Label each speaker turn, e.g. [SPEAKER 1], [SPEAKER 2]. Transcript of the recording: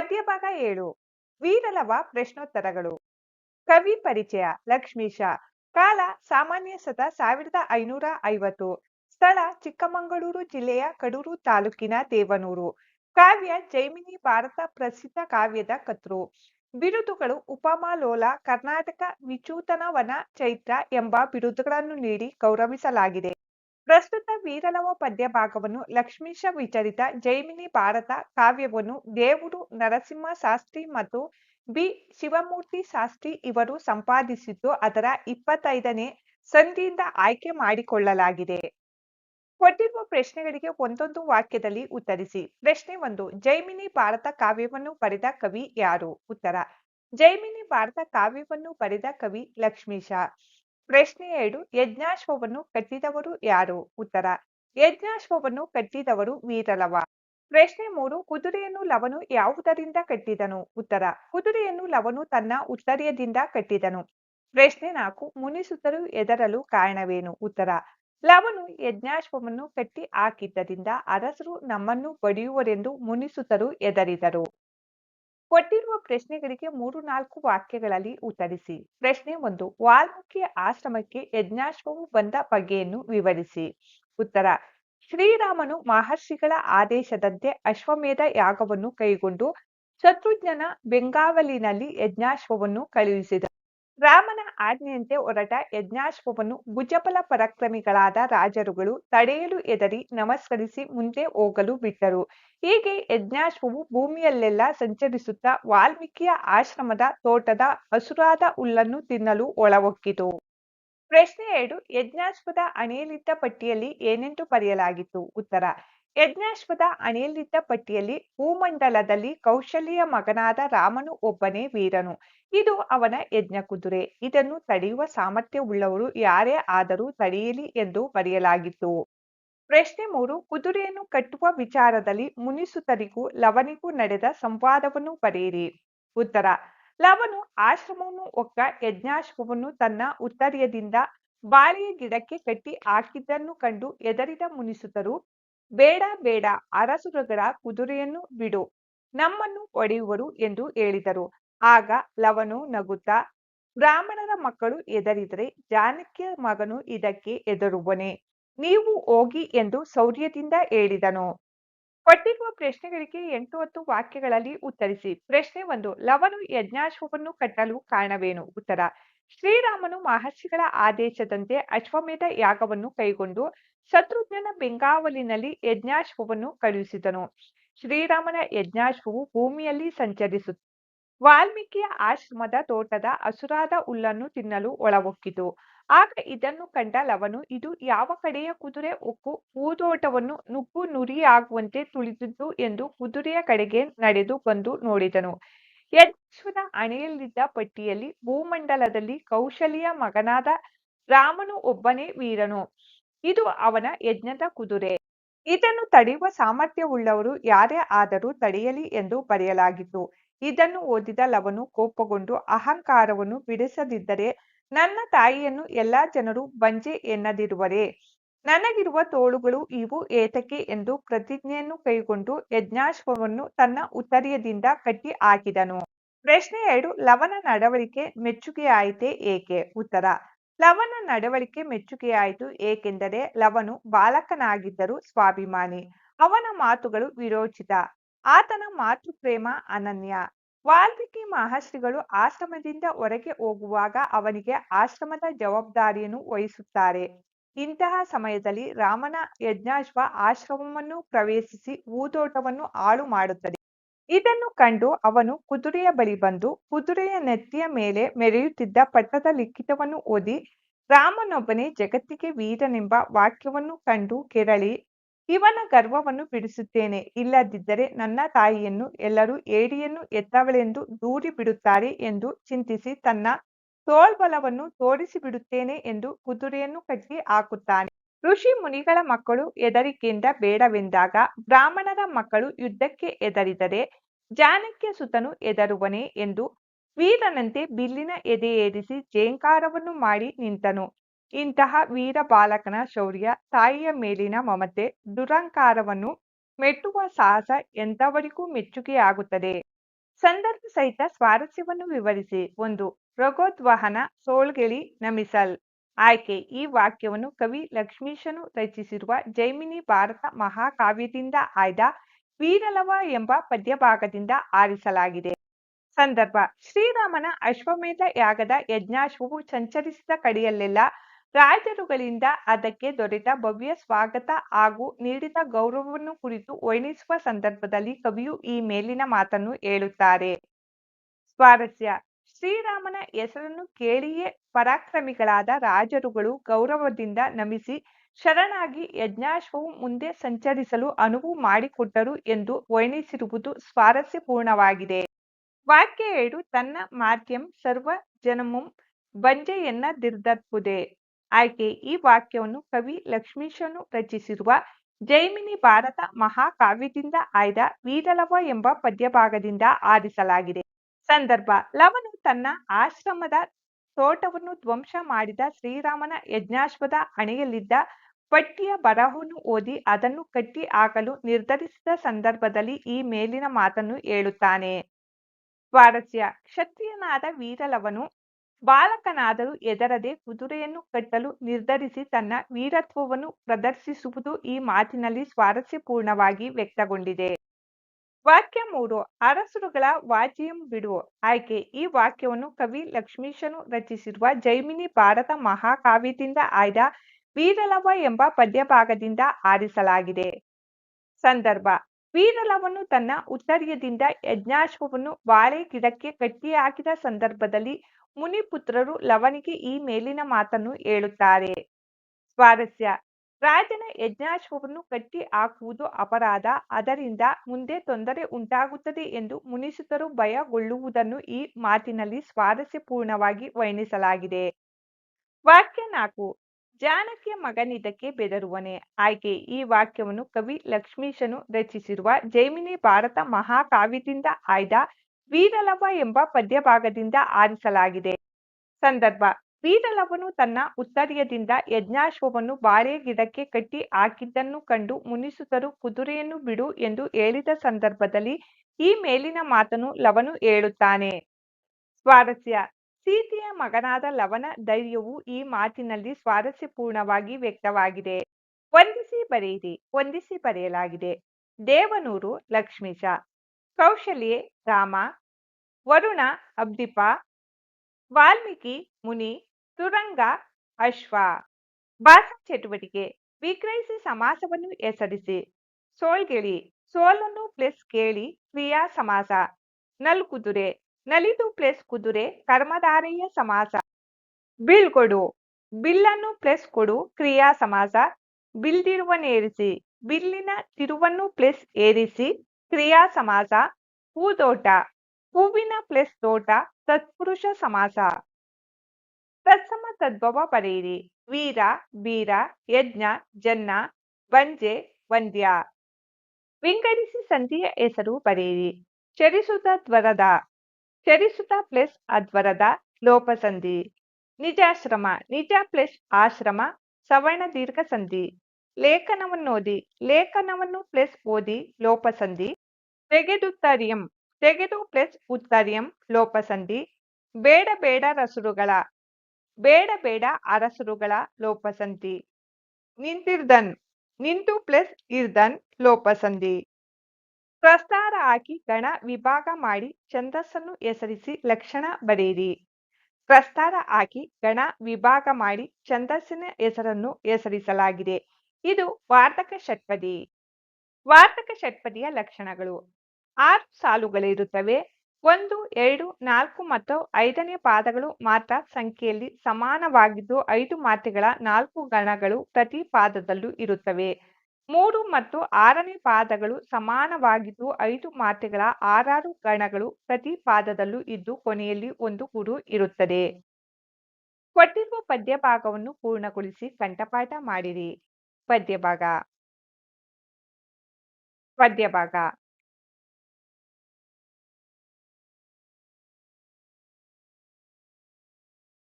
[SPEAKER 1] ಪದ್ಯಭಾಗ ಏಳು. ವೀರಲವ ಪ್ರಶ್ನೋತ್ತರಗಳು. ಕವಿ ಪರಿಚಯ ಲಕ್ಷ್ಮೀಶ ಕಾಲ ಸಾಮಾನ್ಯ ಸತ ಸಾವಿರದ ಐನೂರ ಐವತ್ತು. ಸ್ಥಳ ಚಿಕ್ಕಮಗಳೂರು ಜಿಲ್ಲೆಯ ಕಡೂರು ತಾಲೂಕಿನ ದೇವನೂರು. ಕಾವ್ಯ ಜೈಮಿನಿ ಭಾರತ ಪ್ರಸಿದ್ಧ ಕಾವ್ಯದ ಕತ್ರು ಬಿರುದುಗಳು ಉಪಮಾಲೋಲ ಕರ್ನಾಟಕ ವಿಚೂತನವನ ಚೈತ್ರ ಎಂಬ ಬಿರುದುಗಳನ್ನು ನೀಡಿ ಗೌರವಿಸಲಾಗಿದೆ. ಪ್ರಸ್ತುತ ವೀರಲವ ಪದ್ಯ ಭಾಗವನ್ನು ಲಕ್ಷ್ಮೀಶ ವಿಚರಿತ ಜೈಮಿನಿ ಭಾರತ ಕಾವ್ಯವನ್ನು ದೇವೂರು ನರಸಿಂಹ ಶಾಸ್ತ್ರಿ ಮತ್ತು ಬಿ. ಶಿವಮೂರ್ತಿ ಶಾಸ್ತ್ರಿ ಇವರು ಸಂಪಾದಿಸಿದ್ದು ಅದರ ಇಪ್ಪತ್ತೈದನೇ ಸಂಧಿಯಿಂದ ಆಯ್ಕೆ ಮಾಡಿಕೊಳ್ಳಲಾಗಿದೆ. ಕೊಟ್ಟಿರುವ ಪ್ರಶ್ನೆಗಳಿಗೆ ಒಂದೊಂದು ವಾಕ್ಯದಲ್ಲಿ ಉತ್ತರಿಸಿ. ಪ್ರಶ್ನೆ ಒಂದು, ಜೈಮಿನಿ ಭಾರತ ಕಾವ್ಯವನ್ನು ಬರೆದ ಕವಿ ಯಾರು? ಉತ್ತರ, ಜೈಮಿನಿ ಭಾರತ ಕಾವ್ಯವನ್ನು ಬರೆದ ಕವಿ ಲಕ್ಷ್ಮೀಶ. ಪ್ರಶ್ನೆ ಎರಡು ಯಜ್ಞಾಶ್ವವನ್ನು ಕಟ್ಟಿದವರು ಯಾರು? ಉತ್ತರ ಯಜ್ಞಾಶ್ವವನ್ನು ಕಟ್ಟಿದವರು ವೀರಲವ. ಪ್ರಶ್ನೆ ಮೂರು, ಕುದುರೆಯನ್ನು ಲವನು ಯಾವುದರಿಂದ ಕಟ್ಟಿದನು? ಉತ್ತರ, ಕುದುರೆಯನ್ನು ಲವನು ತನ್ನ ಉತ್ತರ್ಯದಿಂದ ಕಟ್ಟಿದನು. ಪ್ರಶ್ನೆ ನಾಲ್ಕು ಮುನಿಸುತ್ತರು ಎದರಲು ಕಾರಣವೇನು? ಉತ್ತರ, ಲವನು ಯಜ್ಞಾಶ್ವವನ್ನು ಕಟ್ಟಿ ಹಾಕಿದ್ದರಿಂದ ಅರಸರು ನಮ್ಮನ್ನು ಬಡಿಯುವರೆಂದು ಮುನಿಸುತ್ತರು ಎದರಿದರು ಕೊಟ್ಟಿರುವ ಪ್ರಶ್ನೆಗಳಿಗೆ ಮೂರು ನಾಲ್ಕು ವಾಕ್ಯಗಳಲ್ಲಿ ಉತ್ತರಿಸಿ. ಪ್ರಶ್ನೆ ಒಂದು, ವಾಲ್ಮೀಕಿ ಆಶ್ರಮಕ್ಕೆ ಯಜ್ಞಾಶ್ವವು ಬಂದ ಬಗೆಯನ್ನು ವಿವರಿಸಿ. ಉತ್ತರ, ಶ್ರೀರಾಮನು ಮಹರ್ಷಿಗಳ ಆದೇಶದಂತೆ ಅಶ್ವಮೇಧ ಯಾಗವನ್ನು ಕೈಗೊಂಡು ಶತ್ರುಜ್ಞನ ಬೆಂಗಾವಲಿನಲ್ಲಿ ಯಜ್ಞಾಶ್ವವನ್ನು ಕಳುಹಿಸಿದ. ರಾಮನ ಆಜ್ಞೆಯಂತೆ ಹೊರಟ ಯಜ್ಞಾಶ್ವವನ್ನು ಭುಜಬಲ ಪರಾಕ್ರಮಿಗಳಾದ ರಾಜರುಗಳು ತಡೆಯಲು ಎದರಿ ನಮಸ್ಕರಿಸಿ ಮುಂದೆ ಹೋಗಲು ಬಿಟ್ಟರು. ಹೀಗೆ ಯಜ್ಞಾಶ್ವವು ಭೂಮಿಯಲ್ಲೆಲ್ಲ ಸಂಚರಿಸುತ್ತಾ ವಾಲ್ಮೀಕಿಯ ಆಶ್ರಮದ ತೋಟದ ಹಸುರಾದ ಹುಲ್ಲನ್ನು ತಿನ್ನಲು ಒಳಹೊಕ್ಕಿತು. ಪ್ರಶ್ನೆ ಎರಡು, ಯಜ್ಞಾಶ್ವದ ಅಣೆಯಲಿದ್ದ ಪಟ್ಟಿಯಲ್ಲಿ ಏನೆಂದು ಬರೆಯಲಾಗಿತ್ತು? ಉತ್ತರ ಯಜ್ಞಾಶ್ವದ ಅಣಿಯಲ್ಲಿದ್ದ ಪಟ್ಟಿಯಲ್ಲಿ ಭೂಮಂಡಲದಲ್ಲಿ ಕೌಶಲ್ಯ ಮಗನಾದ ರಾಮನು ಒಬ್ಬನೇ ವೀರನು. ಇದು ಅವನ ಯಜ್ಞ ಕುದುರೆ. ಇದನ್ನು ತಡೆಯುವ ಸಾಮರ್ಥ್ಯವುಳ್ಳವರು ಯಾರೇ ಆದರೂ ತಡೆಯಲಿ ಎಂದು ಬರೆಯಲಾಗಿತ್ತು. ಪ್ರಶ್ನೆ ಮೂರು, ಕುದುರೆಯನ್ನು ಕಟ್ಟುವ ವಿಚಾರದಲ್ಲಿ ಮುನಿಸುತರಿಗೂ ಲವನಿಗೂ ನಡೆದ ಸಂವಾದವನ್ನು ಬರೆಯಿರಿ. ಉತ್ತರ, ಲವನು ಆಶ್ರಮವನ್ನು ಒಕ್ಕ ಯಜ್ಞಾಶ್ವವನ್ನು ತನ್ನ ಉತ್ತರ್ಯದಿಂದ ಬಾಳೆಯ ಗಿಡಕ್ಕೆ ಕಟ್ಟಿ ಹಾಕಿದ್ದನ್ನು ಕಂಡು ಎದರಿದ ಮುನಿಸುತರು ಬೇಡ ಬೇಡ ಅರಸುರಗಳ ಕುದುರೆಯನ್ನು ಬಿಡು, ನಮ್ಮನ್ನು ಒಡೆಯುವರು ಎಂದು ಹೇಳಿದರು. ಆಗ ಲವನು ನಗುತ್ತಾ, ಬ್ರಾಹ್ಮಣರ ಮಕ್ಕಳು ಎದರಿದರೆ ಜಾನಕಿಯ ಮಗನು ಇದಕ್ಕೆ ಎದರುವನೆ ನೀವು ಹೋಗಿ ಎಂದು ಶೌರ್ಯದಿಂದ ಹೇಳಿದನು. ಕೊಟ್ಟಿರುವ ಪ್ರಶ್ನೆಗಳಿಗೆ ಎಂಟು ಹತ್ತು ವಾಕ್ಯಗಳಲ್ಲಿ ಉತ್ತರಿಸಿ. ಪ್ರಶ್ನೆ ಒಂದು, ಲವನು ಯಜ್ಞಾಶ್ವವನ್ನು ಕಟ್ಟಲು ಕಾರಣವೇನು? ಉತ್ತರ, ಶ್ರೀರಾಮನು ಮಹರ್ಷಿಗಳ ಆದೇಶದಂತೆ ಅಶ್ವಮೇಧ ಯಾಗವನ್ನು ಕೈಗೊಂಡು ಶತ್ರುಘ್ನನ ಬೆಂಗಾವಲಿನಲ್ಲಿ ಯಜ್ಞಾಶ್ವವನ್ನು ಕಳುಹಿಸಿದನು. ಶ್ರೀರಾಮನ ಯಜ್ಞಾಶ್ವವು ಭೂಮಿಯಲ್ಲಿ ಸಂಚರಿಸು ವಾಲ್ಮೀಕಿಯ ಆಶ್ರಮದ ತೋಟದ ಹಸುರಾದ ಹುಲ್ಲನ್ನು ತಿನ್ನಲು ಒಳಹೊಕ್ಕಿತು. ಆಗ ಇದನ್ನು ಕಂಡ ಲವನು, ಇದು ಯಾವ ಕಡೆಯ ಕುದುರೆ? ಉಕ್ಕು ಹೂದೋಟವನ್ನು ನುಗ್ಗು ನುರಿಯಾಗುವಂತೆ ತುಳಿದಿದ್ದು ಎಂದು ಕುದುರೆಯ ಕಡೆಗೆ ನಡೆದು ಬಂದು ನೋಡಿದನು. ಯಶ್ವನ ಅಣೆಯಲ್ಲಿದ್ದ ಪಟ್ಟಿಯಲ್ಲಿ ಭೂಮಂಡಲದಲ್ಲಿ ಕೌಶಲ್ಯ ಮಗನಾದ ರಾಮನು ಒಬ್ಬನೇ ವೀರನು. ಇದು ಅವನ ಯಜ್ಞದ ಕುದುರೆ. ಇದನ್ನು ತಡೆಯುವ ಸಾಮರ್ಥ್ಯವುಳ್ಳವರು ಯಾರೇ ಆದರೂ ತಡೆಯಲಿ ಎಂದು ಬರೆಯಲಾಗಿತ್ತು. ಇದನ್ನು ಓದಿದ ಲವನು ಕೋಪಗೊಂಡು ಅಹಂಕಾರವನ್ನು ಬಿಡಿಸದಿದ್ದರೆ ನನ್ನ ತಾಯಿಯನ್ನು ಎಲ್ಲಾ ಜನರು ಬಂಜೆ ಎನ್ನದಿರುವರೆ. ನನಗಿರುವ ತೋಳುಗಳು ಇವು ಏತಕ್ಕೆ ಎಂದು ಪ್ರತಿಜ್ಞೆಯನ್ನು ಕೈಗೊಂಡು ಯಜ್ಞಾಶ್ವವನ್ನು ತನ್ನ ಉತ್ತರ್ಯದಿಂದ ಕಟ್ಟಿ ಹಾಕಿದನು. ಪ್ರಶ್ನೆ ಎರಡು, ಲವನ ನಡವಳಿಕೆ ಮೆಚ್ಚುಗೆಯಾಯಿತೆ ಏಕೆ? ಉತ್ತರ, ಲವನ ನಡವಳಿಕೆ ಮೆಚ್ಚುಗೆಯಾಯಿತು ಏಕೆಂದರೆ ಲವನು ಬಾಲಕನಾಗಿದ್ದರೂ ಸ್ವಾಭಿಮಾನಿ, ಅವನ ಮಾತುಗಳು ವಿರೋಚಿತ. ಆತನ ಮಾತೃ ಪ್ರೇಮ ಅನನ್ಯ. ವಾಲ್ಮೀಕಿ ಮಹರ್ಷಿಗಳು ಆಶ್ರಮದಿಂದ ಹೊರಗೆ ಹೋಗುವಾಗ ಅವನಿಗೆ ಆಶ್ರಮದ ಜವಾಬ್ದಾರಿಯನ್ನು ವಹಿಸುತ್ತಾರೆ. ಇಂತಹ ಸಮಯದಲ್ಲಿ ರಾಮನ ಯಜ್ಞಾಶ್ವ ಆಶ್ರಮವನ್ನು ಪ್ರವೇಶಿಸಿ ಹೂದೋಟವನ್ನು ಹಾಳು ಮಾಡುತ್ತದೆ. ಇದನ್ನು ಕಂಡು ಅವನು ಕುದುರೆಯ ಬಳಿ ಬಂದು ಕುದುರೆಯ ನೆತ್ತಿಯ ಮೇಲೆ ಮೆರೆಯುತ್ತಿದ್ದ ಪಟ್ಟದ ಲಿಖಿತವನ್ನು ಓದಿ, ರಾಮನೊಬ್ಬನೇ ಜಗತ್ತಿಗೆ ವೀರನೆಂಬ ವಾಕ್ಯವನ್ನು ಕಂಡು ಕೆರಳಿ ಇವನ ಗರ್ವವನ್ನು ಬಿಡಿಸುತ್ತೇನೆ. ಇಲ್ಲದಿದ್ದರೆ ನನ್ನ ತಾಯಿಯನ್ನು, ಎಲ್ಲರೂ ಏಡಿಯನ್ನು ಎತ್ತವಳೆಂದು ದೂರಿ ಬಿಡುತ್ತಾರೆ ಎಂದು ಚಿಂತಿಸಿ ತನ್ನ ತೋಳ್ಬಲವನ್ನು ತೋರಿಸಿ ಬಿಡುತ್ತೇನೆ ಎಂದು ಕುದುರೆಯನ್ನು ಕಟ್ಟಿ ಹಾಕುತ್ತಾನೆ. ಋಷಿ ಮುನಿಗಳ ಮಕ್ಕಳು ಎದರಿಕೆಯಿಂದ ಬೇಡವೆಂದಾಗ ಬ್ರಾಹ್ಮಣರ ಮಕ್ಕಳು ಯುದ್ಧಕ್ಕೆ ಎದರಿದರೆ ಜಾನಕ್ಯ ಸುತನು ಎದರುವನೆ ಎಂದು ವೀರನಂತೆ ಬಿಲ್ಲಿನ ಎದೆಯೇರಿಸಿ ಜೇಂಕಾರವನ್ನು ಮಾಡಿ ನಿಂತನು. ಇಂತಹ ವೀರ ಬಾಲಕನ ಶೌರ್ಯ, ತಾಯಿಯ ಮೇಲಿನ ಮಮತೆ, ದುರಂಕಾರವನ್ನು ಮೆಟ್ಟುವ ಸಾಹಸ ಎಂಥವರಿಗೂ ಮೆಚ್ಚುಗೆಯಾಗುತ್ತದೆ. ಸಂದರ್ಭ ಸಹಿತ ಸ್ವಾರಸ್ಯವನ್ನು ವಿವರಿಸಿ, ಒಂದು ರಘೋದ್ವಹನ ಸೋಳ್ಗೆಳಿ ನಮಿಸಲ್. ಆಯ್ಕೆ, ಈ ವಾಕ್ಯವನ್ನು ಕವಿ ಲಕ್ಷ್ಮೀಶನು ರಚಿಸಿರುವ ಜೈಮಿನಿ ಭಾರತ ಮಹಾಕಾವ್ಯದಿಂದ ಆಯ್ದ ವೀರಲವ ಎಂಬ ಪದ್ಯಭಾಗದಿಂದ ಆರಿಸಲಾಗಿದೆ. ಸಂದರ್ಭ, ಶ್ರೀರಾಮನ ಅಶ್ವಮೇಧ ಯಾಗದ ಯಜ್ಞಾಶ್ವವು ಸಂಚರಿಸಿದ ಕಡೆಯಲ್ಲೆಲ್ಲ ರಾಜರುಗಳಿಂದ ಅದಕ್ಕೆ ದೊರೆತ ಭವ್ಯ ಸ್ವಾಗತ ಹಾಗೂ ನೀಡಿದ ಗೌರವವನ್ನು ಕುರಿತು ವರ್ಣಿಸುವ ಸಂದರ್ಭದಲ್ಲಿ ಕವಿಯು ಈ ಮೇಲಿನ ಮಾತನ್ನು ಹೇಳುತ್ತಾರೆ. ಸ್ವಾರಸ್ಯ. ಶ್ರೀರಾಮನ ಹೆಸರನ್ನು ಕೇಳಿಯೇ ಪರಾಕ್ರಮಿಗಳಾದ ರಾಜರುಗಳು ಗೌರವದಿಂದ ನಮಿಸಿ ಶರಣಾಗಿ ಯಜ್ಞಾಶ್ವವು ಮುಂದೆ ಸಂಚರಿಸಲು ಅನುವು ಮಾಡಿಕೊಟ್ಟರು ಎಂದು ವರ್ಣಿಸಿರುವುದು ಸ್ವಾರಸ್ಯಪೂರ್ಣವಾಗಿದೆ. ವಾಕ್ಯ ಏಳು ತನ್ನ ಮಾತ್ಯಂ ಸರ್ವ ಜನಮುಂ ಬಂಜೆಯನ್ನದಿರ್ದಪ್ಪುದೆ ಆಯ್ಕೆ. ಈ ವಾಕ್ಯವನ್ನು ಕವಿ ಲಕ್ಷ್ಮೀಶನು ರಚಿಸಿರುವ ಜೈಮಿನಿ ಭಾರತ ಮಹಾಕಾವ್ಯದಿಂದ ಆಯ್ದ ವೀರಲವ ಎಂಬ ಪದ್ಯಭಾಗದಿಂದ ಆರಿಸಲಾಗಿದೆ. ಸಂದರ್ಭ. ಲವನು ತನ್ನ ಆಶ್ರಮದ ತೋಟವನ್ನು ಧ್ವಂಸ ಮಾಡಿದ ಶ್ರೀರಾಮನ ಯಜ್ಞಾಶ್ವದ ಅಣೆಯಲ್ಲಿದ್ದ ಪಟ್ಟಿಯ ಬರಹವನ್ನು ಓದಿ ಅದನ್ನು ಕಟ್ಟಿ ಹಾಕಲು ನಿರ್ಧರಿಸಿದ ಸಂದರ್ಭದಲ್ಲಿ ಈ ಮೇಲಿನ ಮಾತನ್ನು ಹೇಳುತ್ತಾನೆ. ಸ್ವಾರಸ್ಯ ಕ್ಷತ್ರಿಯನಾದ ವೀರಲವನು ಬಾಲಕನಾದರೂ ಎದರದೆ ಕುದುರೆಯನ್ನು ಕಟ್ಟಲು ನಿರ್ಧರಿಸಿ ತನ್ನ ವೀರತ್ವವನ್ನು ಪ್ರದರ್ಶಿಸುವುದು ಈ ಮಾತಿನಲ್ಲಿ ಸ್ವಾರಸ್ಯಪೂರ್ಣವಾಗಿ ವ್ಯಕ್ತಗೊಂಡಿದೆ. ವಾಕ್ಯ ಮೂರು ಅರಸುರುಗಳ ವಾಜಿಯಂ ಬಿಡುವ? ಆಯ್ಕೆ, ಈ ವಾಕ್ಯವನ್ನು ಕವಿ ಲಕ್ಷ್ಮೀಶನು ರಚಿಸಿರುವ ಜೈಮಿನಿ ಭಾರತ ಮಹಾಕಾವ್ಯದಿಂದ ಆಯ್ದ ವೀರಲವ ಎಂಬ ಪದ್ಯಭಾಗದಿಂದ ಆರಿಸಲಾಗಿದೆ. ಸಂದರ್ಭ ವೀರಲವನು ತನ್ನ ಉತ್ತರ್ಯದಿಂದ ಯಜ್ಞಾಶ್ವವನ್ನು ಬಾಳೆ ಗಿಡಕ್ಕೆ ಕಟ್ಟಿಹಾಕಿದ ಸಂದರ್ಭದಲ್ಲಿ ಮುನಿಪುತ್ರರು ಲವನಿಗೆ ಈ ಮೇಲಿನ ಮಾತನ್ನು ಹೇಳುತ್ತಾರೆ. ಸ್ವಾರಸ್ಯ. ರಾಜನ ಯಜ್ಞಾಶ್ವವನ್ನು ಕಟ್ಟಿ ಹಾಕುವುದು ಅಪರಾಧ. ಅದರಿಂದ ಮುಂದೆ ತೊಂದರೆ ಉಂಟಾಗುತ್ತದೆ ಎಂದು ಮುನಿಸುತರು ಭಯಗೊಳ್ಳುವುದನ್ನು ಈ ಮಾತಿನಲ್ಲಿ ಸ್ವಾರಸ್ಯಪೂರ್ಣವಾಗಿ ವರ್ಣಿಸಲಾಗಿದೆ. ವಾಕ್ಯ ನಾಲ್ಕು. ಜಾನಕಿಯ ಮಗನಿದ್ದಕ್ಕೆ ಬೆದರುವನೆ. ಆಯ್ಕೆ ಈ ವಾಕ್ಯವನ್ನು ಕವಿ ಲಕ್ಷ್ಮೀಶನು ರಚಿಸಿರುವ ಜೈಮಿನಿ ಭಾರತ ಮಹಾಕಾವ್ಯದಿಂದ ಆಯ್ದ ವೀರಲವ ಎಂಬ ಪದ್ಯಭಾಗದಿಂದ ಆರಿಸಲಾಗಿದೆ. ಸಂದರ್ಭ, ವೀರಲವನು ತನ್ನ ಉತ್ತರ್ಯದಿಂದ ಯಜ್ಞಾಶ್ವವನ್ನು ಬಾಳೆ ಗಿಡಕ್ಕೆ ಕಟ್ಟಿ ಹಾಕಿದ್ದನ್ನು ಕಂಡು ಮುನಿಸುತ್ತರು ಕುದುರೆಯನ್ನು ಬಿಡು ಎಂದು ಹೇಳಿದ ಸಂದರ್ಭದಲ್ಲಿ ಈ ಮೇಲಿನ ಮಾತನ್ನು ಲವನು ಹೇಳುತ್ತಾನೆ. ಸ್ವಾರಸ್ಯ ಸೀತೆಯ ಮಗನಾದ ಲವನ ಧೈರ್ಯವು ಈ ಮಾತಿನಲ್ಲಿ ಸ್ವಾರಸ್ಯಪೂರ್ಣವಾಗಿ ವ್ಯಕ್ತವಾಗಿದೆ. ವಂದಿಸಿ ಬರೆಯಿರಿ, ವಂದಿಸಿ ಬರೆಯಲಾಗಿದೆ. ದೇವನೂರು ಲಕ್ಷ್ಮೀಶ ಕೌಶಲ್ಯೆ, ರಾಮ. ವರುಣ, ಅಬ್ದಿಪ. ವಾಲ್ಮೀಕಿ, ಮುನಿ. ತುರಂಗ, ಅಶ್ವ. ಭಾಷ ಚಟುವಟಿಕೆ ವಿಗ್ರಹಿಸಿ ಸಮಾಸವನ್ನು ಹೆಸರಿಸಿ. ಸೋಳ್ಗೆಳಿ ಸೋಲನ್ನು ಪ್ಲಸ್ ಕೇಳಿ ಕ್ರಿಯಾ ಸಮಾಸ. ನಲ್ಕುದುರೆ. ನಲಿದು ಪ್ಲಸ್ ಕುದುರೆ, ಕರ್ಮಧಾರೆಯ ಸಮಾಸ. ಬೀಳ್ಕೊಡು ಬಿಲ್ಲನ್ನು ಪ್ಲಸ್ ಕೊಡು, ಕ್ರಿಯಾ ಸಮಾಸ. ಬಿಲ್ದಿರುವನೇರಿಸಿ ಬಿಲ್ಲಿನ ತಿರುವನ್ನು ಪ್ಲಸ್ ಏರಿಸಿ, ಕ್ರಿಯಾ ಸಮಾಸ. ಹೂದೋಟ. ಹೂವಿನ ಪ್ಲಸ್ ತೋಟ ತತ್ಪುರುಷ ಸಮಾಸ. ತತ್ಸಮ ತದ್ಭವ ಪಡೆಯಿರಿ. ವೀರ, ಬೀರ, ಯಜ್ಞ, ಜನ್ನ, ಬಂಜೆ, ವಂದ್ಯ. ವಿಂಗಡಿಸಿ ಸಂಧಿಯ ಹೆಸರು ಪಡೆಯಿರಿ. ಚರಿಸುತ್ತ ದ್ವರದ ಚರಿಸುತ್ತ ಪ್ಲಸ್ ಅದ್ವರದ ಲೋಪಸಂಧಿ. ನಿಜಾಶ್ರಮ, ನಿಜ ಪ್ಲಸ್ ಆಶ್ರಮ, ಸವರ್ಣ ದೀರ್ಘ ಸಂಧಿ ಲೇಖನವನ್ನೋದಿ ಲೇಖನವನ್ನು ಪ್ಲಸ್ ಓದಿ, ಲೋಪಸಂಧಿ. ತೆಗೆದುತ್ತರಿಯಂ, ತೆಗೆದು ಪ್ಲಸ್ ಉತ್ತರಿಯಂ, ಲೋಪಸಂಧಿ. ಬೇಡ ಬೇಡ ರಸುರುಗಳ, ಬೇಡ ಬೇಡ ಅರಸುರುಗಳ, ಲೋಪಸಂಧಿ. ನಿಂತಿರ್ದನ್, ನಿಂತು ಪ್ಲಸ್ ಇರ್ದನ್, ಲೋಪಸಂಧಿ. ಪ್ರಸ್ತಾರ ಹಾಕಿ ಗಣ ವಿಭಾಗ ಮಾಡಿ ಛಂದಸ್ಸನ್ನು ಹೆಸರಿಸಿ ಲಕ್ಷಣ ಬರೆಯಿರಿ. ಪ್ರಸ್ತಾರ ಹಾಕಿ ಗಣ ವಿಭಾಗ ಮಾಡಿ ಛಂದಸ್ಸಿನ ಹೆಸರನ್ನು ಹೆಸರಿಸಲಾಗಿದೆ. ಇದು ವಾರ್ತಕ ಷಟ್ಪದಿ. ವಾರ್ತಕ ಷಟ್ಪದಿಯ ಲಕ್ಷಣಗಳು. ಆರು ಸಾಲುಗಳಿರುತ್ತವೆ. ಒಂದು, ಎರಡು, ನಾಲ್ಕು ಮತ್ತು ಐದನೇ ಪಾದಗಳು ಮಾತ್ರ ಸಂಖ್ಯೆಯಲ್ಲಿ ಸಮಾನವಾಗಿದ್ದು ಐದು ಮಾತೆಗಳ ನಾಲ್ಕು ಗಣಗಳು ಪ್ರತಿ ಪಾದದಲ್ಲೂ ಇರುತ್ತವೆ. ಮೂರು ಮತ್ತು ಆರನೇ ಪಾದಗಳು ಸಮಾನವಾಗಿದ್ದು ಐದು ಮಾತೆಗಳ ಆರಾರು ಗಣಗಳು ಪ್ರತಿ ಪಾದದಲ್ಲೂ ಇದ್ದು ಕೊನೆಯಲ್ಲಿ ಒಂದು ಗುರು ಇರುತ್ತದೆ. ಕೊಟ್ಟಿರುವ ಪದ್ಯ ಭಾಗವನ್ನು ಪೂರ್ಣಗೊಳಿಸಿ ಕಂಠಪಾಠ ಮಾಡಿರಿ. ಪದ್ಯಭಾಗ. ಪದ್ಯಭಾಗ.